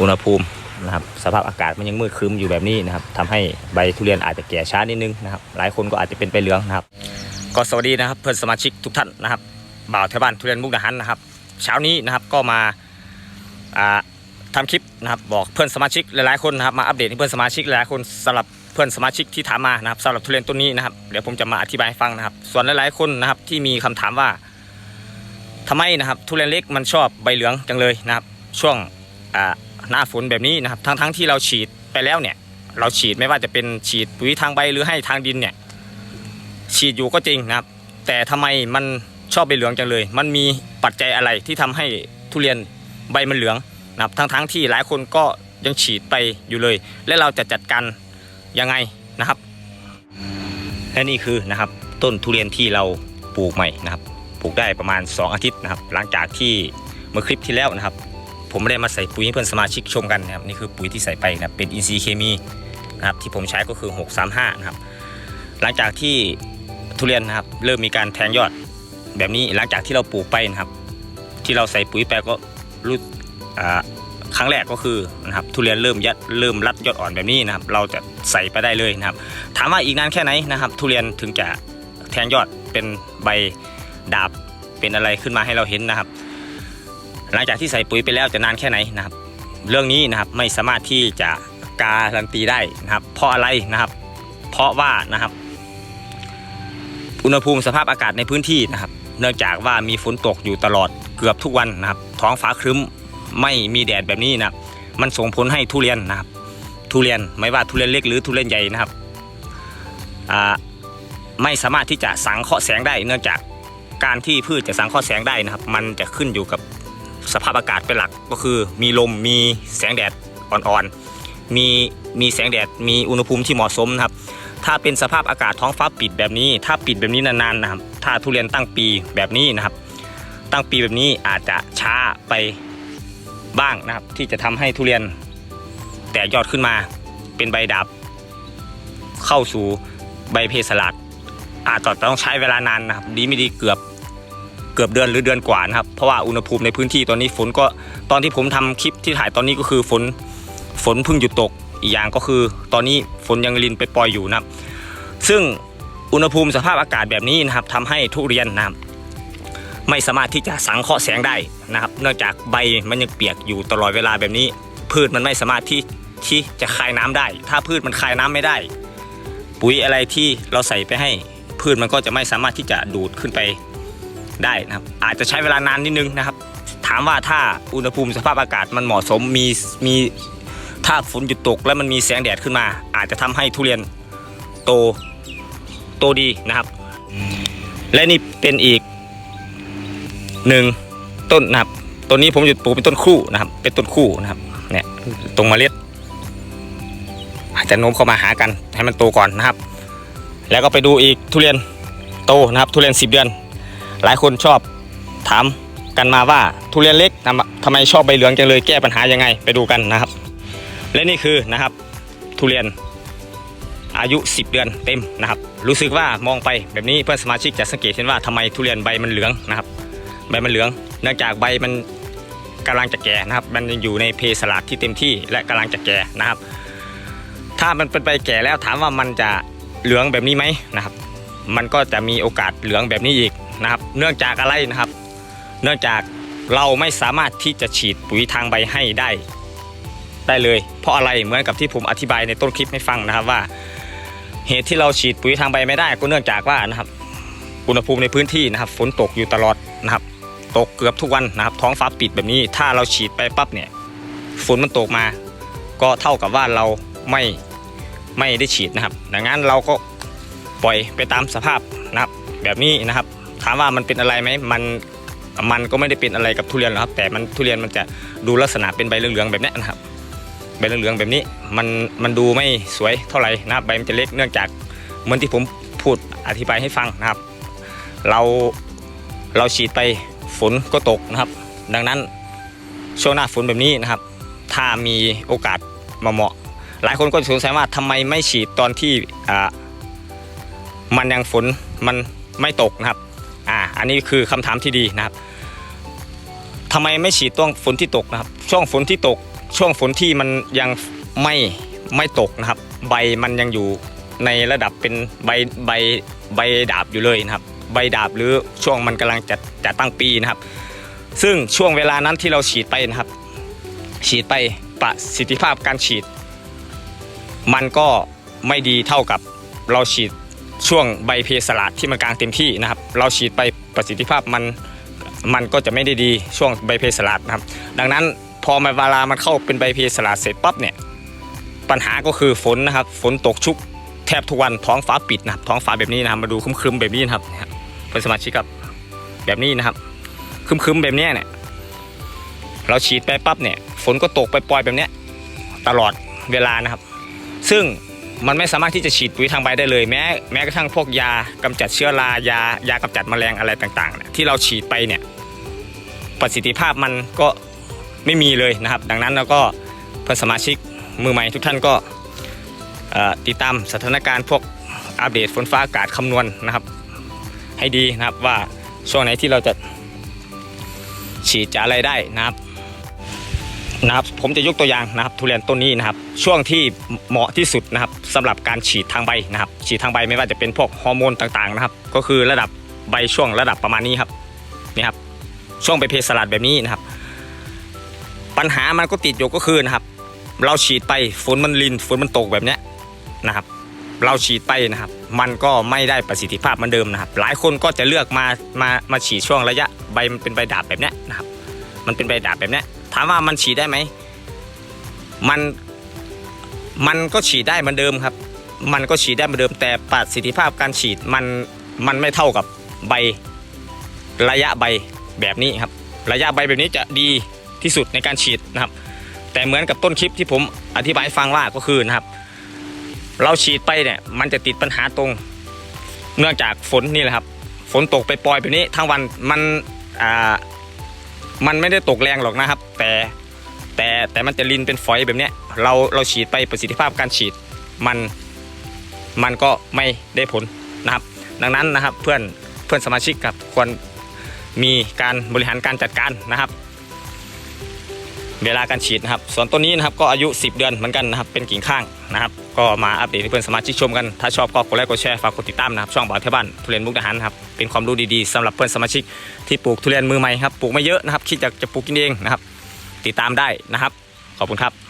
อุณหภูมินะครับสภาพอากาศมันยังมืดครึ้มอยู่แบบนี้นะครับทำให้ใบทุเรียนอาจจะแก่ช้านิดนึงนะครับหลายคนก็อาจจะเป็นใบเหลืองนะครับ ก็สวัสดีนะครับเพื่อนสมาชิกทุกท่านนะครับบ่าวแถวบ้านทุเรียนมุกดาหารนะครับ เช้านี้นะครับก็มาอ่าทำคลิปนะครับบอกเพื่อนสมาชิกหลายๆคนนะครับมาอัปเดตให้เพื่อนสมาชิกหลายๆคนสำหรับเพื่อนสมาชิกที่ถามมานะครับสำหรับทุเรียนต้นนี้นะครับเดี๋ยวผมจะมาอธิบายให้ฟังนะครับ ส่วนหลายๆคนนะครับที่มีคำถามว่าทำไมนะครับทุเรียนเล็กมันชอบใบเหลืองจังเลยนะครับช่วงอ่า หน้าฝนแบบนี้นะครับทั้งๆที่เราฉีดไปแล้วเนี่ย เราฉีดไม่ว่าจะเป็นฉีดปุ๋ยทางใบหรือให้ทางดินเนี่ย ฉีดอยู่ก็จริงนะครับ แต่ทำไมมันชอบใบเหลืองจังเลย มันมีปัจจัยอะไรที่ทำให้ทุเรียนใบมันเหลืองนะครับทั้งๆที่หลายคนก็ยังฉีดไปอยู่เลย และเราจะจัดการยังไงนะครับและนี่คือนะครับต้นทุเรียนที่เราปลูกใหม่นะครับ ปลูกได้ประมาณ 2 อาทิตย์นะครับ หลังจากที่เมื่อคลิปที่แล้วนะครับ ผมไม่ได้มาใส่ปุ๋ยให้เพื่อนสมาชิกชมกันนะครับนี่คือปุ๋ยที่ใส่ไปนะเป็นอินทรีย์เคมีนะครับที่ผมใช้ก็คือ 635นะครับหลังจากที่ทุเรียนนะครับเริ่มมีการแทงยอด แบบนี้หลังจากที่เราปลูกไปนะครับ ที่เราใส่ปุ๋ยไปก็รู้อ่าครั้งแรกก็คือนะครับทุเรียนเริ่มยัดเริ่มรัดยอดอ่อนแบบนี้นะครับ เราจะใส่ไปได้เลยนะครับ ถามว่าอีกนานแค่ไหนนะครับ ทุเรียนถึงจะแทงยอดเป็นใบดาบเป็นอะไรขึ้นมาให้เราเห็นนะครับ หลังจากที่ใส่ปุ๋ยไปแล้วจะนานแค่ไหนนะครับ เรื่องนี้นะครับไม่สามารถที่จะการันตีได้นะครับ เพราะอะไรนะครับ เพราะว่านะครับ อุณหภูมิสภาพอากาศในพื้นที่นะครับ เนื่องจากว่ามีฝนตกอยู่ตลอดเกือบทุกวันนะครับ ท้องฟ้าครึ้มไม่มีแดดแบบนี้นะครับ มันส่งผลให้ทุเรียนนะครับ ทุเรียนไม่ว่าทุเรียนเล็กหรือทุเรียนใหญ่นะครับไม่สามารถที่จะสังเคราะห์แสงได้ เนื่องจากการที่พืชจะสังเคราะห์แสงได้นะครับ มันจะขึ้นอยู่กับ สภาพอากาศเป็นหลักก็คือ มีลมมีแสงแดดอ่อนๆมีมีแสงแดดมีอุณหภูมิที่เหมาะสมนะครับ ถ้าเป็นสภาพอากาศท้องฟ้าปิดแบบนี้ ถ้าปิดแบบนี้นานๆนะครับถ้าทุเรียนตั้งปีแบบนี้นะครับ ตั้งปีแบบนี้อาจจะช้าไปบ้างนะครับ ที่จะทำให้ทุเรียนแตกยอดขึ้นมาเป็นใบดับ เข้าสู่ใบเพสลัดอาจจะต้องใช้เวลานานนะครับดีไม่ดีเกือบ เกือบเดือนหรือเดือนกว่านะครับ เพราะว่าอุณหภูมิในพื้นที่ตอนนี้ฝนก็ตอนที่ผมทำคลิปที่ถ่ายตอนนี้ก็คือฝนฝนเพิ่งหยุดตกอีกอย่างก็คือ ตอนนี้ฝนยังรินไปปล่อยอยู่นะครับ ซึ่งอุณหภูมิสภาพอากาศแบบนี้นะครับทำให้ทุเรียนนะครับไม่สามารถที่จะสังเคราะห์แสงได้นะครับเนื่องจากใบมันยังเปียกอยู่ตลอดเวลาแบบนี้ พืชมันไม่สามารถที่ที่จะคายน้ำได้ ถ้าพืชมันคายน้ำไม่ได้ ปุ๋ยอะไรที่เราใส่ไปให้พืชมันก็จะไม่สามารถที่จะดูดขึ้นไป ได้นะครับ อาจจะใช้เวลานานนิดนึงนะครับ ถามว่าถ้าอุณหภูมิสภาพอากาศมันเหมาะสมมีมีถ้าฝนหยุดตกแล้วมันมีแสงแดดขึ้นมา อาจจะทำให้ทุเรียนโตโตดีนะครับ และนี่เป็นอีกหนึ่งต้นนะครับต้นนี้ผมหยุดปลูกเป็นต้นคู่นะครับ เป็นต้นคู่นะครับเนี่ยตรงเมล็ดอาจจะโน้มเข้ามาหากันให้มันโตก่อนนะครับ แล้วก็ไปดูอีกทุเรียนโตนะครับ ทุเรียน 10 เดือน หลายคนชอบถามกันมาว่าทุเรียนเล็กทำทำไมชอบใบเหลืองจังเลยแก้ปัญหายังไงไปดูกันนะครับ และนี่คือนะครับทุเรียนอายุ 10 เดือนเต็มนะครับ รู้สึกว่ามองไปแบบนี้เพื่อนสมาชิกจะสังเกตเห็นว่าทำไมทุเรียนใบมันเหลืองนะครับ ใบมันเหลือง เนื่องจากใบมันกำลังจะแก่นะครับ มันยังอยู่ในเพสลัดที่เต็มที่และกำลังจะแก่นะครับ ถ้ามันเป็นใบแก่แล้วถามว่ามันจะเหลืองแบบนี้ไหมนะครับ มันก็จะมีโอกาสเหลืองแบบนี้อีก นะครับ เนื่องจากอะไรนะครับ เนื่องจากเราไม่สามารถที่จะฉีดปุ๋ยทางใบให้ได้ ได้เลย เพราะอะไรเหมือนกับที่ผมอธิบายในต้นคลิปให้ฟังนะครับว่า เหตุที่เราฉีดปุ๋ยทางใบไม่ได้ ก็เนื่องจากว่านะครับอุณหภูมิในพื้นที่นะครับ ฝนตกอยู่ตลอดนะครับ ตกเกือบทุกวันนะครับ ท้องฟ้าปิดแบบนี้ ถ้าเราฉีดไปปั๊บเนี่ยฝนมันตกมา ก็เท่ากับว่าเราไม่ไม่ได้ฉีดนะครับ ดังนั้นเราก็ปล่อยไปตามสภาพนะครับแบบนี้นะครับ ถามว่ามันเป็นอะไรไหมมันมันก็ไม่ได้เป็นอะไรกับทุเรียนหรอกครับ แต่มันทุเรียนมันจะดูลักษณะเป็นใบเหลืองๆแบบนี้นะครับใบเหลืองๆแบบนี้มันมันดูไม่สวยเท่าไหร่นะครับใบมันจะเล็กเนื่องจากเหมือนที่ผมพูดอธิบายให้ฟังนะครับ เราเราฉีดไปฝนก็ตกนะครับ ดังนั้นช่วงหน้าฝนแบบนี้นะครับ ถ้ามีโอกาสมาเหมาะ หลายคนก็สงสัยว่าทำไมไม่ฉีดตอนที่อ่ามันยังฝนมันไม่ตกนะครับ อันนี้คือคำถามที่ดีนะครับทำไมไม่ฉีดต้อนฝนที่ตกนะครับ ช่วงฝนที่ตก ช่วงฝนที่มันยังไม่ไม่ตกนะครับ ใบมันยังอยู่ในระดับเป็นใบใบใบดาบอยู่เลยนะครับ ใบดาบหรือช่วงมันกำลังจะจะตั้งปีนะครับ ซึ่งช่วงเวลานั้นที่เราฉีดไปนะครับ ฉีดไปประสิทธิภาพการฉีด มันก็ไม่ดีเท่ากับเราฉีด ช่วงใบเพสลาดที่มันกลางเต็มที่นะครับ เราฉีดไปประสิทธิภาพมันมันก็จะไม่ได้ดีช่วงใบเพสลาดนะครับ ดังนั้นพอมาเวลามันเข้าเป็นใบเพสลาดเสร็จปั๊บเนี่ยปัญหาก็คือฝนนะครับ ฝนตกชุกแทบทุกวันท้องฟ้าปิดนะครับท้องฟ้าแบบนี้นะครับมาดูครึมๆแบบนี้นะครับเนี่ยเพื่อนสมาชิกครับแบบนี้นะครับครึมๆแบบนี้เนี่ยเราฉีดไปปั๊บเนี่ยฝนก็ตกไปปล่อยแบบนี้ตลอดเวลานะครับ ซึ่ง มันไม่สามารถที่จะฉีดปุ๋ยทางใบได้เลยแม้แม้กระทั่งพวกยากำจัดเชื้อรายา ยากำจัดแมลงอะไรต่างๆเนี่ยที่เราฉีดไปเนี่ยประสิทธิภาพมันก็ไม่มีเลยนะครับ ดังนั้นเราก็เพื่อนสมาชิกมือใหม่ทุกท่านก็ติดตามสถานการณ์พวกอัปเดตฝนฟ้าอากาศคำนวณนะครับ ให้ดีนะครับว่าช่วงไหนที่เราจะฉีดจะอะไรได้นะครับ นะครับผมจะยกตัวอย่างนะครับทุเรียนต้นนี้นะครับ ช่วงที่เหมาะที่สุดนะครับสำหรับการฉีดทางใบนะครับ ฉีดทางใบไม่ว่าจะเป็นพวกฮอร์โมนต่างๆนะครับ ก็คือระดับใบช่วงระดับประมาณนี้ครับนี่ครับ ช่วงใบเพสลัดแบบนี้นะครับ ปัญหามันก็ติดอยู่ก็คือนะครับ เราฉีดไปฝนมันลินฝนมันตกแบบเนี้ยนะครับ เราฉีดไปนะครับ มันก็ไม่ได้ประสิทธิภาพเหมือนเดิมนะครับ หลายคนก็จะเลือกมามามาฉีดช่วงระยะใบมันเป็นใบดาบแบบเนี้ยนะครับ มันเป็นใบดาบแบบเนี้ย ถามว่ามันฉีดได้ไหม มันมันก็ฉีดได้เหมือนเดิมครับ มันก็ฉีดได้เหมือนเดิม แต่ประสิทธิภาพการฉีดมันมันไม่เท่ากับใบระยะใบแบบนี้ครับ ระยะใบแบบนี้จะดีที่สุดในการฉีดนะครับ แต่เหมือนกับต้นคลิปที่ผมอธิบายฟังว่าก็คือนะครับ เราฉีดไปเนี่ยมันจะติดปัญหาตรง เนื่องจากฝนนี่แหละครับ ฝนตกไปปล่อยแบบนี้ทั้งวันมันอ่า มันไม่ได้ตกแรงหรอกนะครับ แต่แต่แต่มันจะลินเป็นฝอยแบบเนี้ยเราเราฉีดไปประสิทธิภาพการฉีดมันมันก็ไม่ได้ผลนะครับ ดังนั้นนะครับเพื่อนเพื่อนสมาชิกครับควรมีการบริหารการจัดการนะครับ เวลาการฉีดนะครับ ส่วนต้นนี้นะครับก็อายุ 10 เดือนเหมือนกันนะครับเป็นกิ่งข้างนะครับ ก็มาอัปเดตให้เพื่อนสมาชิกชมกัน ถ้าชอบก็กดไลค์กดแชร์ฝากกดติดตามนะครับช่องบ่าวเทบ้านทุเรียนมุกดาหารนะครับ เป็นความรู้ดีๆสำหรับเพื่อนสมาชิกที่ปลูกทุเรียนมือใหม่ครับปลูกไม่เยอะนะครับคิดอยากจะปลูกกินเองนะครับ ติดตามได้นะครับ ขอบคุณครับ